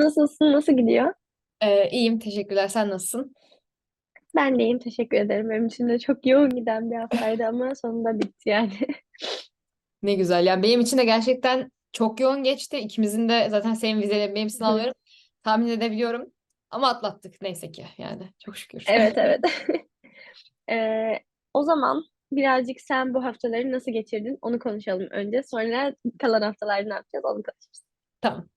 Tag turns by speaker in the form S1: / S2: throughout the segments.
S1: Nasılsın? Nasıl gidiyor?
S2: Ee, iyiyim, teşekkürler. Sen nasılsın?
S1: Ben de iyiyim. Teşekkür ederim. Benim için de çok yoğun giden bir haftaydı ama sonunda bitti yani.
S2: Ne güzel. Yani benim için de gerçekten çok yoğun geçti. İkimizin de zaten senin vizelerin, benim sınavlarım tahmin edebiliyorum. Ama atlattık neyse ki yani çok şükür.
S1: Evet evet. Ee, o zaman birazcık sen bu haftaları nasıl geçirdin onu konuşalım önce. Sonra kalan haftalarda ne yapacağız onu konuşuruz.
S2: Tamam.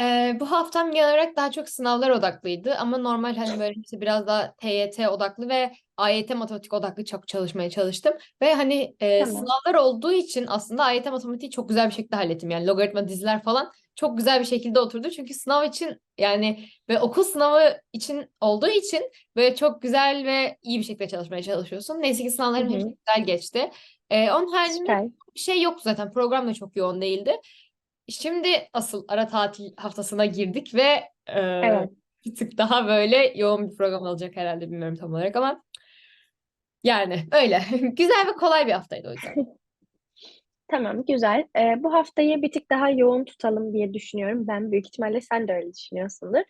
S2: Ee, bu haftam genel olarak daha çok sınavlar odaklıydı ama normal hani böyle işte biraz daha TYT odaklı ve AYT matematik odaklı çok çalışmaya çalıştım ve hani e,
S1: Tamam.
S2: sınavlar olduğu için aslında AYT matematiği çok güzel bir şekilde hallettim yani logaritma diziler falan çok güzel bir şekilde oturdu çünkü sınav için yani ve okul sınavı için olduğu için böyle çok güzel ve iyi bir şekilde çalışmaya çalışıyorsun. Neyse ki sınavlarım hepsi
S1: hı.
S2: güzel geçti. Ee, onun haricinde
S1: Süper.
S2: bir şey yoktu zaten program da çok yoğun değildi. Şimdi asıl ara tatil haftasına girdik ve e,
S1: Evet.
S2: bir tık daha böyle yoğun bir program olacak herhalde bilmiyorum tam olarak ama yani öyle. Güzel ve kolay bir haftaydı o yüzden.
S1: Tamam, güzel. Ee, bu haftayı bir tık daha yoğun tutalım diye düşünüyorum. Ben büyük ihtimalle sen de öyle düşünüyorsundur.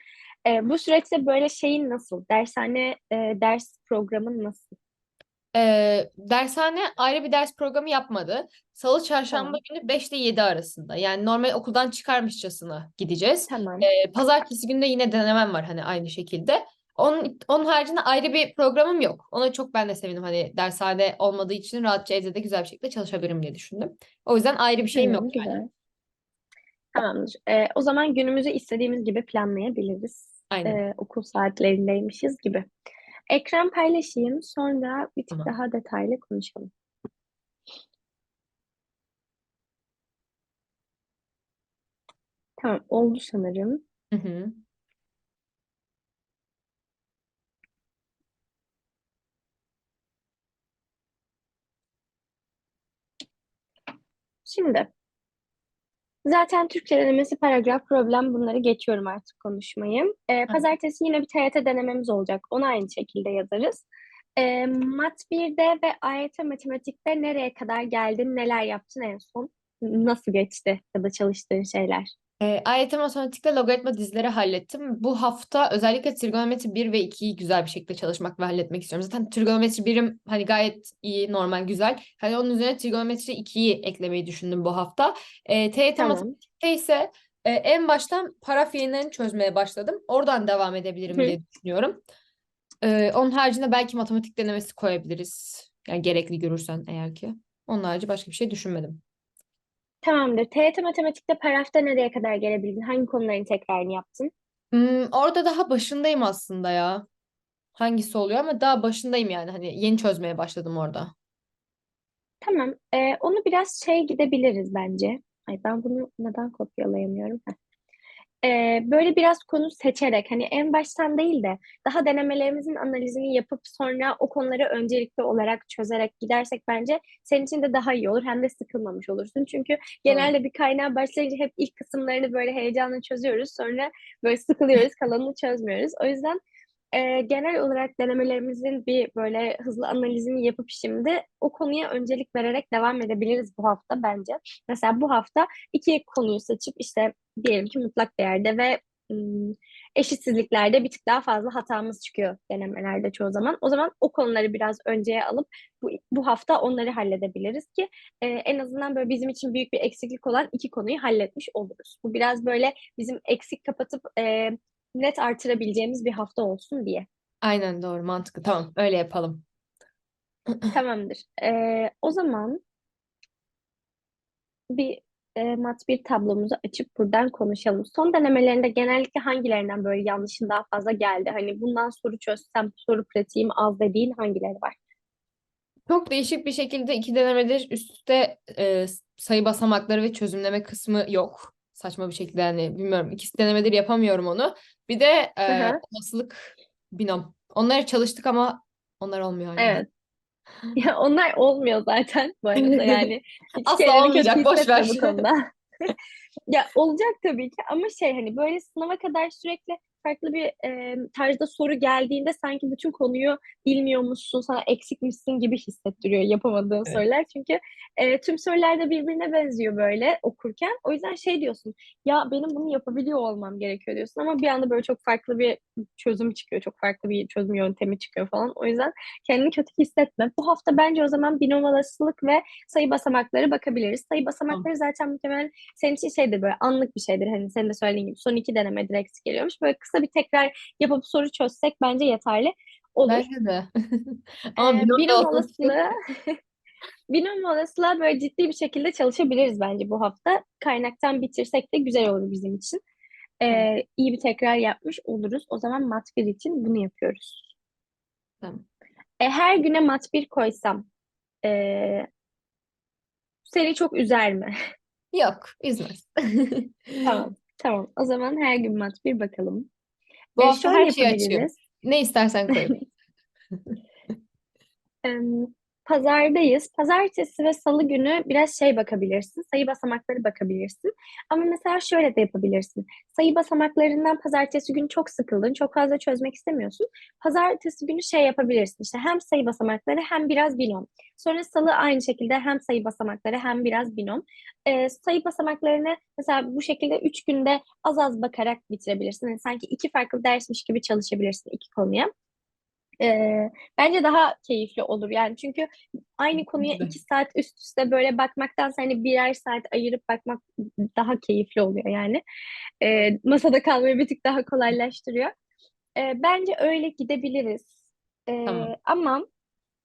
S1: Ee, bu süreçte böyle şeyin nasıl? Dershane e, ders programın nasıl?
S2: Ee, dershane ayrı bir ders programı yapmadı. Salı, çarşamba
S1: Tamam.
S2: günü 5 ile 7 arasında. Yani normal okuldan çıkarmışçasına gideceğiz.
S1: Tamam.
S2: Ee, pazartesi günü de yine denemem var hani aynı şekilde. Onun, onun haricinde ayrı bir programım yok. Ona çok ben de sevindim. Hani dershane olmadığı için rahatça evde de güzel bir şekilde çalışabilirim diye düşündüm. O yüzden ayrı bir şeyim yok
S1: Tamam,
S2: yani.
S1: güzel. Tamamdır. Ee, o zaman günümüzü istediğimiz gibi planlayabiliriz.
S2: Aynen.
S1: Ee, okul saatlerindeymişiz gibi. Ekran paylaşayım, sonra bir tık
S2: Tamam.
S1: daha detaylı konuşalım. Tamam, oldu sanırım.
S2: Hı hı.
S1: Şimdi, zaten Türkçe denemesi, paragraf, problem bunları geçiyorum artık konuşmayı. Ee, pazartesi yine bir TYT denememiz olacak. Onu aynı şekilde yazarız. Ee, Mat 1'de ve AYT matematikte nereye kadar geldin, neler yaptın en son? Nasıl geçti ya da çalıştığın şeyler?
S2: E, AYT matematikte logaritma dizileri hallettim. Bu hafta özellikle trigonometri 1 ve 2'yi güzel bir şekilde çalışmak ve halletmek istiyorum. Zaten trigonometri 1'im hani gayet iyi, normal, güzel. Hani onun üzerine trigonometri 2'yi eklemeyi düşündüm bu hafta. E, TYT
S1: Tamam.
S2: matematikte ise e, en baştan parafiillerini çözmeye başladım. Oradan devam edebilirim
S1: Hı.
S2: diye düşünüyorum. E, onun haricinde belki matematik denemesi koyabiliriz. Yani gerekli görürsen eğer ki. Onun harici başka bir şey düşünmedim.
S1: Tamamdır. TYT matematikte parafta nereye kadar gelebildin? Hangi konuların tekrarını yaptın?
S2: Hmm, orada daha başındayım aslında ya. Hangisi oluyor ama daha başındayım yani. Hani yeni çözmeye başladım orada.
S1: Tamam. Ee, onu biraz şey gidebiliriz bence. Ay ben bunu neden kopyalayamıyorum? Heh. Ee, böyle biraz konu seçerek hani en baştan değil de daha denemelerimizin analizini yapıp sonra o konuları öncelikli olarak çözerek gidersek bence senin için de daha iyi olur. Hem de sıkılmamış olursun. Çünkü genelde bir kaynağa başlayınca hep ilk kısımlarını böyle heyecanla çözüyoruz. Sonra böyle sıkılıyoruz, kalanını çözmüyoruz. O yüzden e, genel olarak denemelerimizin bir böyle hızlı analizini yapıp şimdi o konuya öncelik vererek devam edebiliriz bu hafta bence. Mesela bu hafta iki konuyu seçip işte diyelim ki mutlak değerde ve eşitsizliklerde bir tık daha fazla hatamız çıkıyor denemelerde çoğu zaman. O zaman o konuları biraz önceye alıp bu, bu hafta onları halledebiliriz ki e, en azından böyle bizim için büyük bir eksiklik olan iki konuyu halletmiş oluruz. Bu biraz böyle bizim eksik kapatıp e, net artırabileceğimiz bir hafta olsun diye.
S2: Aynen doğru mantıklı. Tamam öyle yapalım.
S1: Tamamdır. Ee, o zaman bir e, mat bir tablomuzu açıp buradan konuşalım. Son denemelerinde genellikle hangilerinden böyle yanlışın daha fazla geldi? Hani bundan soru çözsem soru pratiğim az dediğin hangileri var?
S2: Çok değişik bir şekilde iki denemedir üst üste e, sayı basamakları ve çözümleme kısmı yok. Saçma bir şekilde yani bilmiyorum. İkisi denemedir yapamıyorum onu. Bir de
S1: Hı
S2: e,
S1: hı.
S2: olasılık binom. Onları çalıştık ama onlar olmuyor hala.
S1: Evet. Ya onlar olmuyor zaten bu arada yani. Hiç
S2: Asla
S1: kötü
S2: olmayacak. Boş
S1: hissetme
S2: ver.
S1: bu konuda. Ya olacak tabii ki ama şey hani böyle sınava kadar sürekli farklı bir e, tarzda soru geldiğinde sanki bütün konuyu bilmiyormuşsun, sana eksikmişsin gibi hissettiriyor yapamadığın
S2: Evet.
S1: sorular. Çünkü e, tüm sorular da birbirine benziyor böyle okurken. O yüzden şey diyorsun, ya benim bunu yapabiliyor olmam gerekiyor diyorsun ama bir anda böyle çok farklı bir çözüm çıkıyor, çok farklı bir çözüm yöntemi çıkıyor falan. O yüzden kendini kötü hissetme. Bu hafta bence o zaman binom olasılık ve sayı basamakları bakabiliriz. Sayı basamakları zaten muhtemelen senin için şeydir böyle anlık bir şeydir. Hani senin de söylediğin gibi son iki deneme direkt geliyormuş. Böyle kısa bir tekrar yapıp soru çözsek bence yeterli olur.
S2: Bence de. Ama
S1: Ee,
S2: binom
S1: olasılığı binom olasılığa böyle ciddi bir şekilde çalışabiliriz bence bu hafta. Kaynaktan bitirsek de güzel olur bizim için. Ee, iyi bir tekrar yapmış oluruz. O zaman mat 1 için bunu yapıyoruz.
S2: Tamam.
S1: E, her güne mat 1 koysam e, seni çok üzer mi?
S2: Yok, üzmez.
S1: Tamam. Tamam. O zaman her gün mat 1 bakalım.
S2: Bu
S1: E,
S2: hafta her şeyi açıyorum. Ne istersen koy.
S1: Pazardayız. Pazartesi ve salı günü biraz şey bakabilirsin. Sayı basamakları bakabilirsin. Ama mesela şöyle de yapabilirsin. Sayı basamaklarından pazartesi günü çok sıkıldın. Çok fazla çözmek istemiyorsun. Pazartesi günü şey yapabilirsin. İşte hem sayı basamakları hem biraz binom. Sonra salı aynı şekilde hem sayı basamakları hem biraz binom. Ee, sayı basamaklarını mesela bu şekilde üç günde az az bakarak bitirebilirsin. Yani sanki iki farklı dersmiş gibi çalışabilirsin iki konuya. Ee, bence daha keyifli olur yani çünkü aynı konuya iki saat üst üste böyle bakmaktansa hani birer saat ayırıp bakmak daha keyifli oluyor yani. Ee, masada kalmayı bir tık daha kolaylaştırıyor. Ee, bence öyle gidebiliriz. Ee,
S2: Tamam.
S1: ama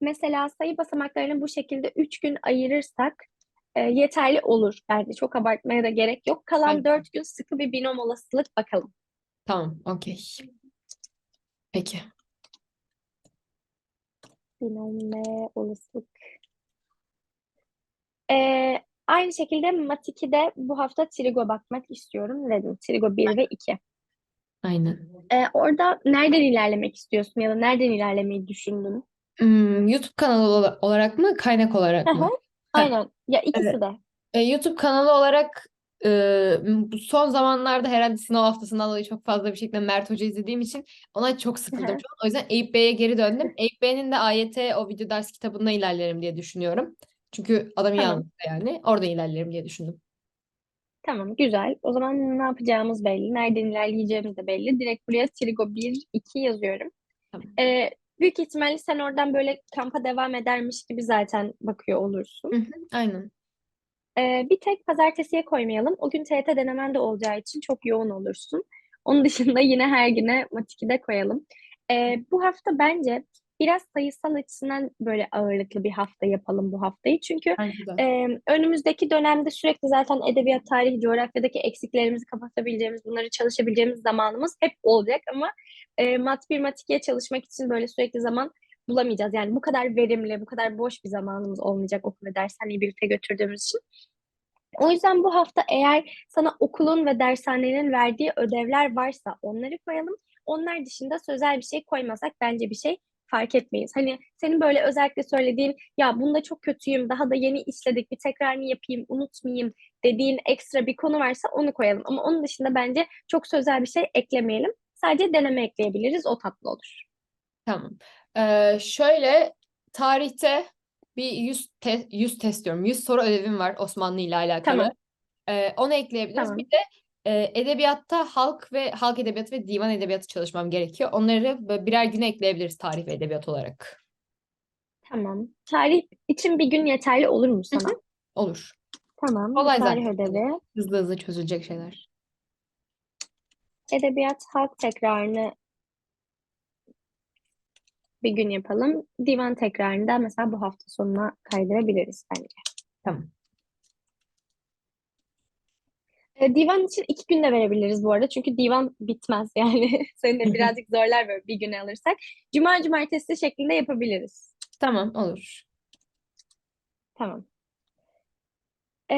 S1: mesela sayı basamaklarını bu şekilde üç gün ayırırsak e, yeterli olur bence. Çok abartmaya da gerek yok. Kalan
S2: de.
S1: dört gün sıkı bir binom olasılık bakalım.
S2: Tamam, okey. Peki.
S1: Binom ve olasılık. Ee, aynı şekilde Mat 2'de bu hafta Trigo bakmak istiyorum dedim. Trigo 1 ve 2.
S2: Aynen.
S1: Ee, orada nereden ilerlemek istiyorsun ya da nereden ilerlemeyi düşündün?
S2: Hmm, YouTube kanalı ola- olarak mı, kaynak olarak mı?
S1: Aynen. Ya ikisi
S2: Evet.
S1: de.
S2: E, YouTube kanalı olarak e, bu son zamanlarda herhalde sınav haftasından dolayı çok fazla bir şekilde Mert Hoca izlediğim için ona çok sıkıldım şu an. O yüzden Eyüp Bey'e geri döndüm. Eyüp Bey'in de AYT o video ders kitabında ilerlerim diye düşünüyorum. Çünkü adam iyi
S1: Tamam.
S2: anlattı yani. Orada ilerlerim diye düşündüm.
S1: Tamam, güzel. O zaman ne yapacağımız belli. Nereden ilerleyeceğimiz de belli. Direkt buraya Trigo 1, 2 yazıyorum.
S2: Tamam.
S1: Ee, büyük ihtimalle sen oradan böyle kampa devam edermiş gibi zaten bakıyor olursun.
S2: Hı hı, aynen.
S1: Ee, bir tek pazartesiye koymayalım. O gün TYT denemen de olacağı için çok yoğun olursun. Onun dışında yine her güne mat 2'de koyalım. Ee, bu hafta bence biraz sayısal açısından böyle ağırlıklı bir hafta yapalım bu haftayı. Çünkü e, önümüzdeki dönemde sürekli zaten edebiyat, tarih, coğrafyadaki eksiklerimizi kapatabileceğimiz, bunları çalışabileceğimiz zamanımız hep olacak ama e, mat 1, mat 2'ye çalışmak için böyle sürekli zaman bulamayacağız. Yani bu kadar verimli, bu kadar boş bir zamanımız olmayacak okul ve dershaneyi birlikte götürdüğümüz için. O yüzden bu hafta eğer sana okulun ve dershanenin verdiği ödevler varsa onları koyalım. Onlar dışında sözel bir şey koymasak bence bir şey fark etmeyiz. Hani senin böyle özellikle söylediğin ya bunda çok kötüyüm, daha da yeni işledik, bir tekrarını yapayım, unutmayayım dediğin ekstra bir konu varsa onu koyalım. Ama onun dışında bence çok sözel bir şey eklemeyelim. Sadece deneme ekleyebiliriz, o tatlı olur.
S2: Tamam. Ee, şöyle tarihte bir 100 te 100 test diyorum. 100 soru ödevim var Osmanlı ile alakalı.
S1: Tamam.
S2: Ee, onu ekleyebiliriz.
S1: Tamam.
S2: Bir de e, edebiyatta halk ve halk edebiyatı ve divan edebiyatı çalışmam gerekiyor. Onları birer güne ekleyebiliriz tarih ve edebiyat olarak.
S1: Tamam. Tarih için bir gün yeterli olur mu
S2: Hı
S1: sana?
S2: hı. Olur.
S1: Tamam.
S2: Kolay
S1: Tarih
S2: zaten.
S1: ödevi.
S2: Hızlı hızlı çözülecek şeyler.
S1: Edebiyat halk tekrarını bir gün yapalım. Divan tekrarını da mesela bu hafta sonuna kaydırabiliriz bence.
S2: Tamam.
S1: E, divan için iki günde verebiliriz bu arada. Çünkü divan bitmez yani. Seni de birazcık zorlar böyle bir güne alırsak. Cuma cumartesi şeklinde yapabiliriz.
S2: Tamam olur.
S1: Tamam. E,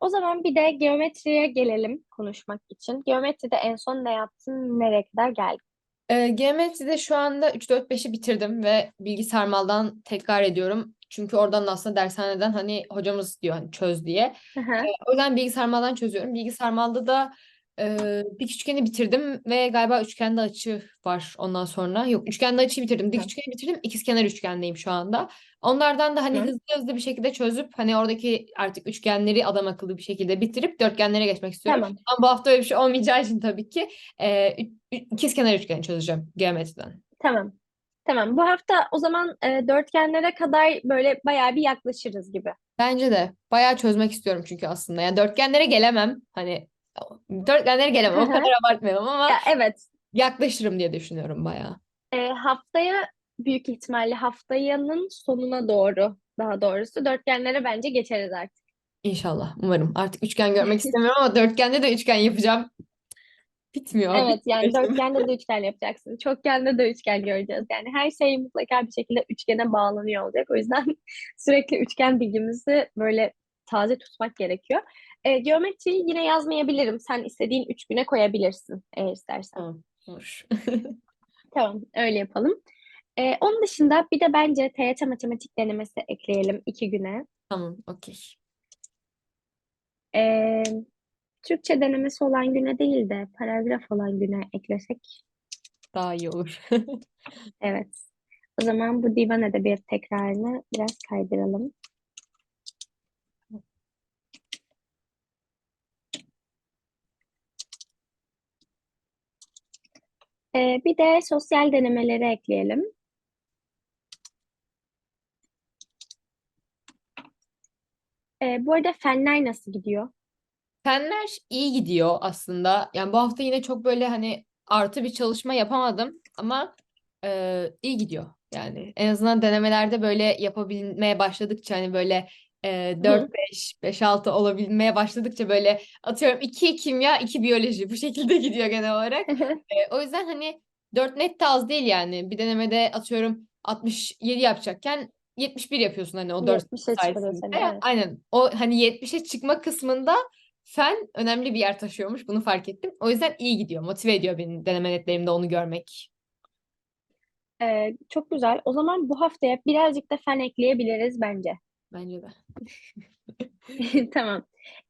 S1: o zaman bir de geometriye gelelim konuşmak için. Geometride en son ne yaptın, nereye kadar geldin?
S2: Ee, geometride şu anda 3-4-5'i bitirdim ve bilgi sarmaldan tekrar ediyorum. Çünkü oradan da aslında dershaneden hani hocamız diyor hani çöz diye.
S1: Hı hı.
S2: O yüzden bilgi sarmaldan çözüyorum. Bilgi sarmalda da e, dik üçgeni bitirdim ve galiba üçgende açı var ondan sonra. Yok üçgende açıyı bitirdim. Dik üçgeni bitirdim. İkizkenar üçgendeyim şu anda. Onlardan da hani
S1: Hı.
S2: hızlı hızlı bir şekilde çözüp hani oradaki artık üçgenleri adam akıllı bir şekilde bitirip dörtgenlere geçmek istiyorum.
S1: Tamam.
S2: Ama bu hafta öyle bir şey olmayacağı için tabii ki e, ikizkenar üçgeni çözeceğim geometriden.
S1: Tamam. Tamam. Bu hafta o zaman e, dörtgenlere kadar böyle bayağı bir yaklaşırız gibi.
S2: Bence de bayağı çözmek istiyorum çünkü aslında. Yani dörtgenlere gelemem. Hani dörtgenlere gelemem. O kadar abartmayalım ama
S1: Ya evet.
S2: yaklaşırım diye düşünüyorum bayağı.
S1: E, haftaya büyük ihtimalle haftanın sonuna doğru daha doğrusu dörtgenlere bence geçeriz artık.
S2: İnşallah. Umarım. Artık üçgen görmek istemiyorum ama dörtgende de üçgen yapacağım. Bitmiyor.
S1: Evet yani
S2: bitmiyor.
S1: dörtgende de üçgen yapacaksın. Çokgende de üçgen göreceğiz. Yani her şey mutlaka bir şekilde üçgene bağlanıyor olacak. O yüzden sürekli üçgen bilgimizi böyle taze tutmak gerekiyor. E, geometriyi yine yazmayabilirim. Sen istediğin üç güne koyabilirsin eğer istersen.
S2: Tamam. Olur.
S1: Tamam, öyle yapalım. E, onun dışında bir de bence TYT matematik denemesi ekleyelim iki güne.
S2: Tamam. Okey.
S1: E, Türkçe denemesi olan güne değil de paragraf olan güne eklesek.
S2: Daha iyi olur.
S1: Evet. O zaman bu divan edebiyat tekrarını biraz kaydıralım. Ee, bir de sosyal denemeleri ekleyelim. Ee, bu arada fenler nasıl gidiyor?
S2: Fenler iyi gidiyor aslında. Yani bu hafta yine çok böyle hani artı bir çalışma yapamadım ama e, iyi gidiyor. Yani en azından denemelerde böyle yapabilmeye başladıkça hani böyle e,
S1: Hı
S2: 4-5, 5-6 olabilmeye başladıkça böyle atıyorum 2 kimya, 2 biyoloji bu şekilde gidiyor genel olarak. E, o yüzden hani 4 net de az değil yani. Bir denemede atıyorum 67 yapacakken 71 yapıyorsun hani o 4
S1: 70'e çıkarıyor
S2: sayesinde.
S1: evet.
S2: Aynen. O hani 70'e çıkma kısmında fen önemli bir yer taşıyormuş. Bunu fark ettim. O yüzden iyi gidiyor. Motive ediyor beni deneme netlerimde onu görmek.
S1: Ee, çok güzel. O zaman bu haftaya birazcık da fen ekleyebiliriz bence.
S2: Bence de.
S1: Tamam.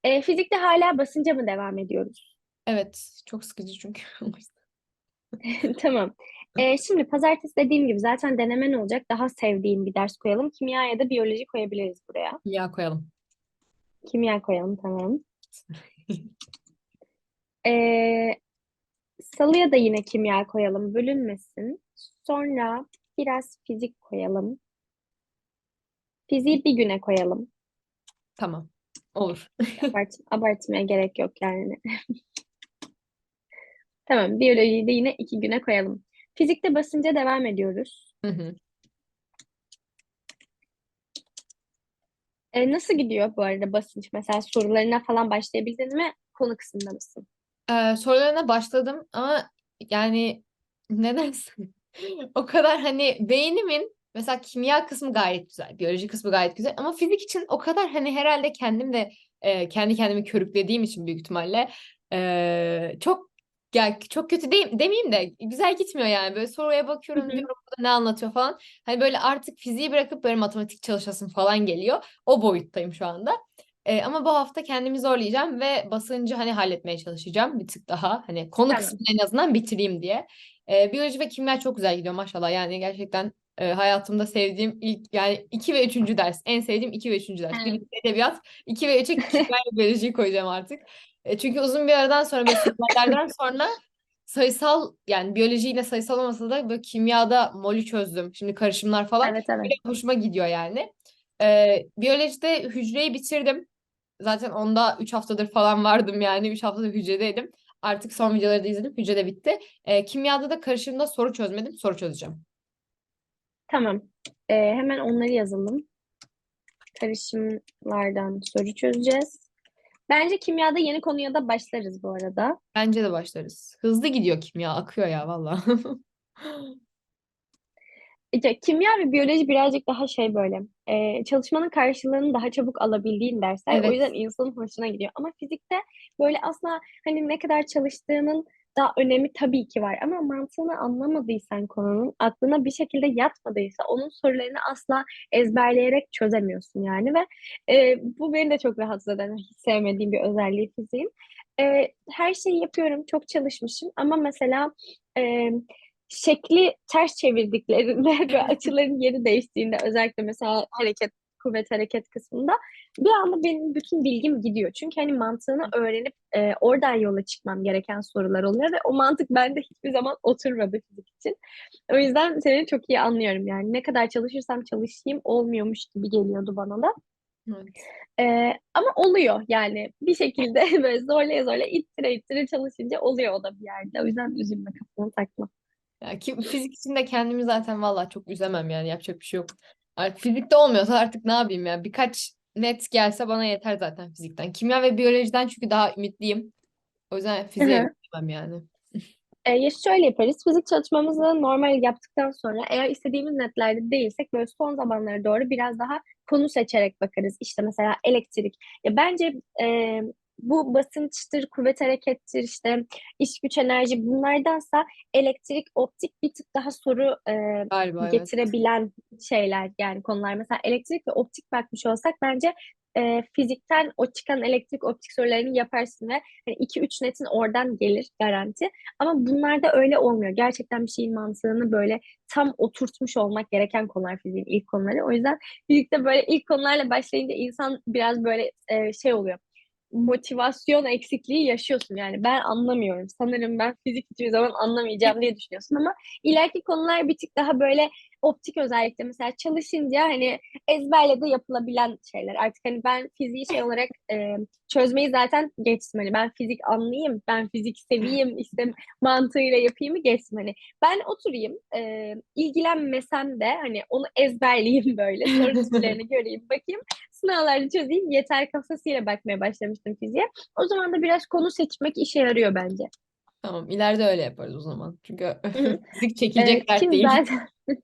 S1: Ee, fizikte hala basınca mı devam ediyoruz?
S2: Evet. Çok sıkıcı çünkü.
S1: Tamam. Ee, şimdi pazartesi dediğim gibi zaten denemen olacak. Daha sevdiğim bir ders koyalım. Kimya ya da biyoloji koyabiliriz buraya.
S2: Ya koyalım.
S1: Kimya koyalım tamam. Ee, salıya da yine kimya koyalım. Bölünmesin. Sonra biraz fizik koyalım. Fiziği bir güne koyalım.
S2: Tamam. Olur.
S1: Abart abartmaya gerek yok yani. Tamam. Biyolojiyi de yine iki güne koyalım. Fizikte basınca devam ediyoruz.
S2: Hı hı.
S1: Ee, nasıl gidiyor bu arada basınç? Mesela sorularına falan başlayabildin mi? Konu kısmında mısın?
S2: Ee, sorularına başladım ama yani nedense o kadar hani beynimin mesela kimya kısmı gayet güzel, biyoloji kısmı gayet güzel ama fizik için o kadar hani herhalde kendim de e, kendi kendimi körüklediğim için büyük ihtimalle e, çok ya çok kötü değil, demeyeyim de güzel gitmiyor yani böyle soruya bakıyorum diyorum ne anlatıyor falan. Hani böyle artık fiziği bırakıp böyle matematik çalışasım falan geliyor. O boyuttayım şu anda. Ee, ama bu hafta kendimi zorlayacağım ve basıncı hani halletmeye çalışacağım bir tık daha. Hani konu
S1: Tamam.
S2: kısmını en azından bitireyim diye. Ee, biyoloji ve kimya çok güzel gidiyor maşallah. Yani gerçekten e, hayatımda sevdiğim ilk yani 2 ve 3. ders. En sevdiğim 2 ve 3. ders.
S1: Evet.
S2: Birinci edebiyat, 2 ve 3'e kimya biyolojiyi koyacağım artık. E, çünkü uzun bir aradan sonra böyle sınavlardan sonra sayısal yani biyolojiyle sayısal olmasa da böyle kimyada molü çözdüm. Şimdi karışımlar falan
S1: Evet evet.
S2: böyle hoşuma gidiyor yani. Ee, biyolojide hücreyi bitirdim. Zaten onda 3 haftadır falan vardım yani. 3 haftadır hücredeydim. Artık son videoları da izledim. Hücre de bitti. Ee, kimyada da karışımda soru çözmedim. Soru çözeceğim.
S1: Tamam. Ee, hemen onları yazalım. Karışımlardan soru çözeceğiz. Bence kimyada yeni konuya da başlarız bu arada.
S2: Bence de başlarız. Hızlı gidiyor kimya. Akıyor ya valla.
S1: İşte kimya ve biyoloji birazcık daha şey böyle e, çalışmanın karşılığını daha çabuk alabildiğin dersler. O
S2: Evet.
S1: yüzden insanın hoşuna gidiyor. Ama fizikte böyle asla hani ne kadar çalıştığının daha önemi tabii ki var ama mantığını anlamadıysan konunun, aklına bir şekilde yatmadıysa onun sorularını asla ezberleyerek çözemiyorsun yani ve e, bu beni de çok rahatsız eden, hiç sevmediğim bir özelliği fiziğin. E, her şeyi yapıyorum, çok çalışmışım ama mesela e, şekli ters çevirdiklerinde ve açıların yeri değiştiğinde özellikle mesela hareket, kuvvet hareket kısmında bir anda benim bütün bilgim gidiyor. Çünkü hani mantığını öğrenip e, oradan yola çıkmam gereken sorular oluyor ve o mantık bende hiçbir zaman oturmadı fizik için. O yüzden seni çok iyi anlıyorum yani. Ne kadar çalışırsam çalışayım olmuyormuş gibi geliyordu bana da.
S2: Evet.
S1: Ee, ama oluyor yani bir şekilde böyle zorlaya zorlaya ittire ittire çalışınca oluyor o da bir yerde. O yüzden üzülme kafanı takma.
S2: Ya ki fizik için de kendimi zaten vallahi çok üzemem yani yapacak bir şey yok. Artık fizikte olmuyorsa artık ne yapayım ya? Birkaç net gelse bana yeter zaten fizikten. Kimya ve biyolojiden çünkü daha ümitliyim. O yüzden fiziğe gitmem yani.
S1: Ee, ya şöyle yaparız. Fizik çalışmamızı normal yaptıktan sonra eğer istediğimiz netlerde değilsek böyle son zamanlara doğru biraz daha konu seçerek bakarız. İşte mesela elektrik. Ya bence e, bu basınçtır, kuvvet harekettir, işte iş güç enerji bunlardansa elektrik, optik bir tık daha soru e,
S2: Galiba evet.
S1: getirebilen şeyler yani konular. Mesela elektrik ve optik bakmış olsak bence e, fizikten o çıkan elektrik optik sorularını yaparsın ve hani 2-3 netin oradan gelir garanti. Ama bunlarda öyle olmuyor. Gerçekten bir şeyin mantığını böyle tam oturtmuş olmak gereken konular fiziğin ilk konuları. O yüzden fizikte böyle ilk konularla başlayınca insan biraz böyle e, şey oluyor motivasyon eksikliği yaşıyorsun. Yani ben anlamıyorum. Sanırım ben fizik hiçbir zaman anlamayacağım diye düşünüyorsun ama ileriki konular bir tık daha böyle optik özellikle. Mesela çalışınca hani ezberle de yapılabilen şeyler. Artık hani ben fiziği şey olarak e, çözmeyi zaten geçtim. Hani ben fizik anlayayım ben fizik seveyim işte mantığıyla yapayım geçtim. Hani ben oturayım e, ilgilenmesem de hani onu ezberleyeyim böyle. Soru göreyim bakayım sınavlarda çözeyim yeter kafasıyla bakmaya başlamıştım fiziğe. O zaman da biraz konu seçmek işe yarıyor bence.
S2: Tamam, ileride öyle yaparız o zaman. Çünkü fizik çekilecek dert
S1: kim
S2: değil.
S1: zaten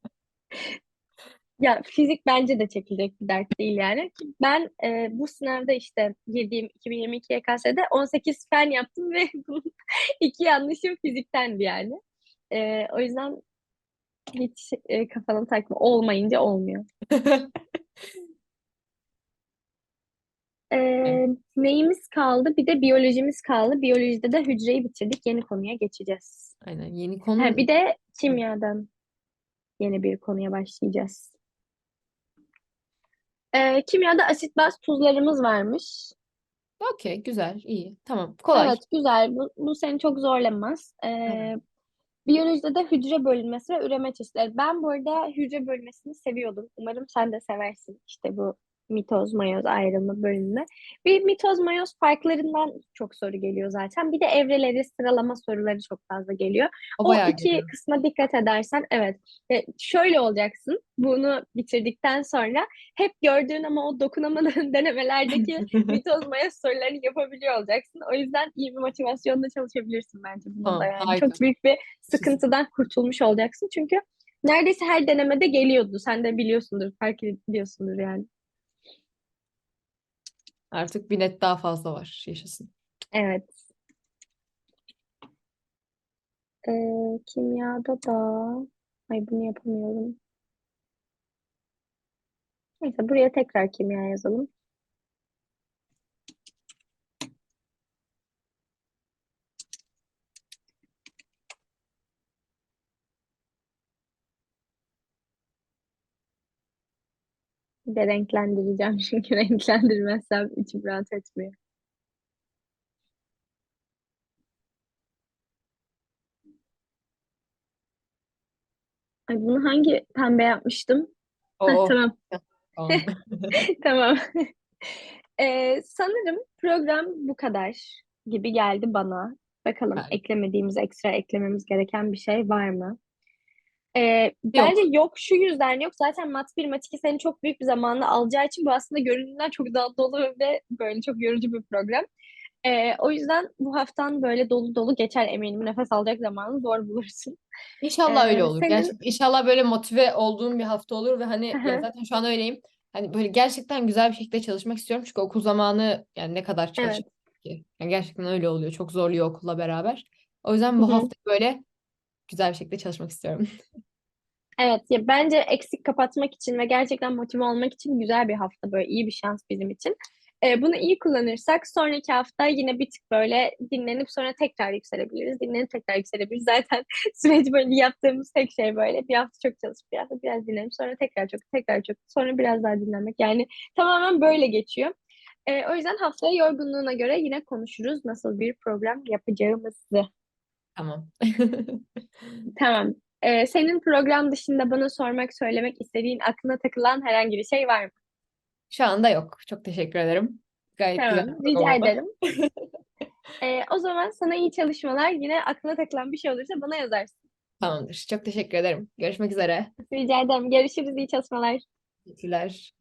S1: ya fizik bence de çekilecek bir dert değil yani. Ben e, bu sınavda işte girdiğim 2022 YKS'de 18 fen yaptım ve iki yanlışım fiziktendi yani. E, o yüzden hiç e, kafanı takma. Olmayınca olmuyor. Ee, neyimiz kaldı? Bir de biyolojimiz kaldı. Biyolojide de hücreyi bitirdik. Yeni konuya geçeceğiz.
S2: Aynen yeni konu
S1: Ha, bir de kimyadan yeni bir konuya başlayacağız. Ee, kimyada asit baz tuzlarımız varmış.
S2: okey güzel iyi tamam kolay.
S1: Evet, güzel. Bu, bu seni çok zorlamaz.
S2: Evet.
S1: biyolojide de hücre bölünmesi ve üreme çeşitleri. Ben bu arada hücre bölünmesini seviyordum. Umarım sen de seversin. İşte bu mitoz, mayoz ayrılma bölümünü. Bir mitoz, mayoz farklarından çok soru geliyor zaten. Bir de evreleri sıralama soruları çok fazla geliyor.
S2: O
S1: O iki
S2: geliyor.
S1: kısma dikkat edersen evet. E, şöyle olacaksın. Bunu bitirdikten sonra hep gördüğün ama o dokunamadığın denemelerdeki mitoz, mayoz sorularını yapabiliyor olacaksın. O yüzden iyi bir motivasyonla çalışabilirsin bence bununla yani. Çok büyük bir sıkıntıdan kurtulmuş olacaksın. Çünkü neredeyse her denemede geliyordu. Sen de biliyorsundur, fark ediyorsundur yani.
S2: Artık bir net daha fazla var yaşasın.
S1: Evet. Ee, kimyada da ay bunu yapamıyorum. Neyse buraya tekrar kimya yazalım. Bir de renklendireceğim çünkü renklendirmezsem içim rahat etmiyor. Ay bunu hangi pembe yapmıştım?
S2: Oo
S1: tamam.
S2: tamam.
S1: Tamam. Ee, sanırım program bu kadar gibi geldi bana. Bakalım eklemediğimiz, ekstra eklememiz gereken bir şey var mı? Ee, bence yok şu yüzden yok. Zaten mat 1, mat 2 senin çok büyük bir zamanını alacağı için bu aslında göründüğünden çok daha dolu ve böyle çok yorucu bir program. Ee, o yüzden bu haftan böyle dolu dolu geçer eminim. Nefes alacak zamanı zor bulursun.
S2: İnşallah öyle
S1: Ee,
S2: olur.
S1: senin-
S2: Gerçekten inşallah böyle motive olduğum bir hafta olur ve hani ya zaten şu an öyleyim. Hani böyle gerçekten güzel bir şekilde çalışmak istiyorum. Çünkü okul zamanı yani ne kadar çalışmak ki? Yani gerçekten öyle oluyor. Çok zorluyor okulla beraber. O yüzden bu
S1: hı.
S2: hafta böyle güzel bir şekilde çalışmak istiyorum.
S1: Evet ya bence eksik kapatmak için ve gerçekten motive olmak için güzel bir hafta böyle iyi bir şans bizim için. Ee, bunu iyi kullanırsak sonraki hafta yine bir tık böyle dinlenip sonra tekrar yükselebiliriz. Dinlenip tekrar yükselebiliriz. Zaten süreci böyle yaptığımız tek şey böyle bir hafta çok çalışıp bir hafta biraz dinlenip sonra tekrar çok tekrar çok sonra biraz daha dinlenmek. Yani tamamen böyle geçiyor. Ee, o yüzden haftaya yorgunluğuna göre yine konuşuruz nasıl bir program yapacağımızı.
S2: Tamam.
S1: Tamam. Ee, senin program dışında bana sormak, söylemek istediğin, aklına takılan herhangi bir şey var mı?
S2: Şu anda yok. Çok teşekkür ederim. Gayet güzel
S1: Tamam,
S2: bir
S1: rica
S2: oldu.
S1: ederim. Ee, o zaman sana iyi çalışmalar. Yine aklına takılan bir şey olursa bana yazarsın.
S2: Tamamdır. Çok teşekkür ederim. Görüşmek üzere.
S1: Rica ederim. Görüşürüz, iyi çalışmalar.
S2: Teşekkürler.